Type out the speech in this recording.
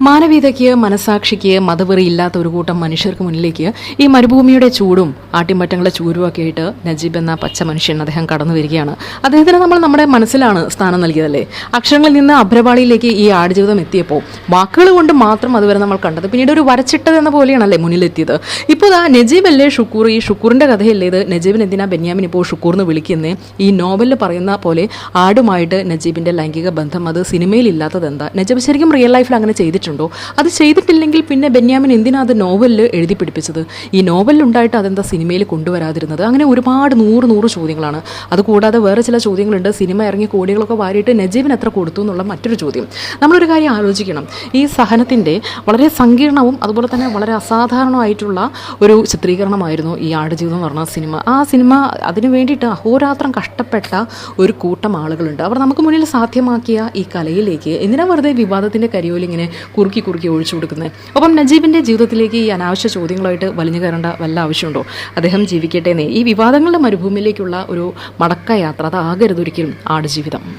മാനവീയതയ്ക്ക് മനസാക്ഷിക്ക് മതവെറി ഇല്ലാത്ത ഒരു കൂട്ടം മനുഷ്യർക്ക് മുന്നിലേക്ക് ഈ മരുഭൂമിയുടെ ചൂടും ആട്ടിമറ്റങ്ങളുടെ ചൂരും ഒക്കെ ആയിട്ട് നജീബ് എന്ന പച്ച മനുഷ്യൻ അദ്ദേഹം കടന്നു വരികയാണ്. അദ്ദേഹത്തിന് നമ്മൾ നമ്മുടെ മനസ്സിലാണ് സ്ഥാനം നൽകിയതല്ലേ? അക്ഷരങ്ങളിൽ നിന്ന് അഭ്രപാളിയിലേക്ക് ഈ ആടുജീവിതം എത്തിയപ്പോൾ വാക്കുകൾ കൊണ്ട് മാത്രം അതുവരെ നമ്മൾ കണ്ടത്. പിന്നീട് ഒരു വരച്ചിട്ടത് എന്ന പോലെയാണല്ലേ മുന്നിലെത്തിയത്. ഇപ്പോൾ ആ നജീബ് അല്ലേ ഷുക്കൂർ? ഈ ഷുക്കൂറിന്റെ കഥയല്ലേ ഇത്? നജീബിന് എന്തിനാ ബെന്യാമിൻ ഇപ്പോൾ ഷുക്കൂറിന് വിളിക്കുന്നേ? ഈ നോവലിൽ പറയുന്ന പോലെ ആടുമായിട്ട് നജീബിന്റെ ലൈംഗിക ബന്ധം അത് സിനിമയിൽ ഇല്ലാത്തത് എന്താ? നജീബ് ശരിക്കും റിയൽ ലൈഫിൽ അങ്ങനെ ചെയ്തിട്ടുണ്ടോ അത് ചെയ്തിട്ടില്ലെങ്കിൽ പിന്നെ ബെന്യാമിൻ എന്തിനാ അത് നോവലിൽ എഴുതി പിടിപ്പിച്ചത്? ഈ നോവലിൽ ഉണ്ടായിട്ട് അതെന്താ സിനിമയിൽ കൊണ്ടുവരാതിരുന്നത്? അങ്ങനെ ഒരുപാട് നൂറ് നൂറ് ചോദ്യങ്ങളാണ്. അതുകൂടാതെ വേറെ ചില ചോദ്യങ്ങളുണ്ട്. സിനിമ ഇറങ്ങി കോടികളൊക്കെ വാരിയിട്ട് നജീബിന് എത്ര കൊടുത്തു എന്നുള്ള മറ്റൊരു ചോദ്യം. നമ്മളൊരു കാര്യം ആലോചിക്കണം. ഈ സഹനത്തിന്റെ വളരെ സങ്കീർണവും അതുപോലെ തന്നെ വളരെ അസാധാരണമായിട്ടുള്ള ഒരു ചിത്രീകരണമായിരുന്നു ഈ ആടുജീവിതം എന്ന് പറഞ്ഞ സിനിമ. ആ സിനിമ അതിനു വേണ്ടിയിട്ട് അഹോരാത്രം കഷ്ടപ്പെട്ട ഒരു കൂട്ടം ആളുകളുണ്ട്. അവർ നമുക്ക് മുന്നിൽ സാധ്യമാക്കിയ ഈ കലയിലേക്ക് എന്തിനാ വെറുതെ വിവാദത്തിന്റെ കരിയോൽ ഇങ്ങനെ കുറുക്കി കുറുക്കി ഒഴിച്ചു കൊടുക്കുന്നത്. ഒപ്പം നജീബിന്റെ ജീവിതത്തിലേക്ക് ഈ അനാവശ്യ ചോദ്യങ്ങളായിട്ട് വലിഞ്ഞു കയറേണ്ട വല്ല ആവശ്യമുണ്ടോ? അദ്ദേഹം ജീവിക്കട്ടെ എന്നേ. ഈ വിവാദങ്ങളുടെ മരുഭൂമിയിലേക്കുള്ള ഒരു മടക്ക യാത്ര അതാകരുതൊരിക്കലും ആടുജീവിതം.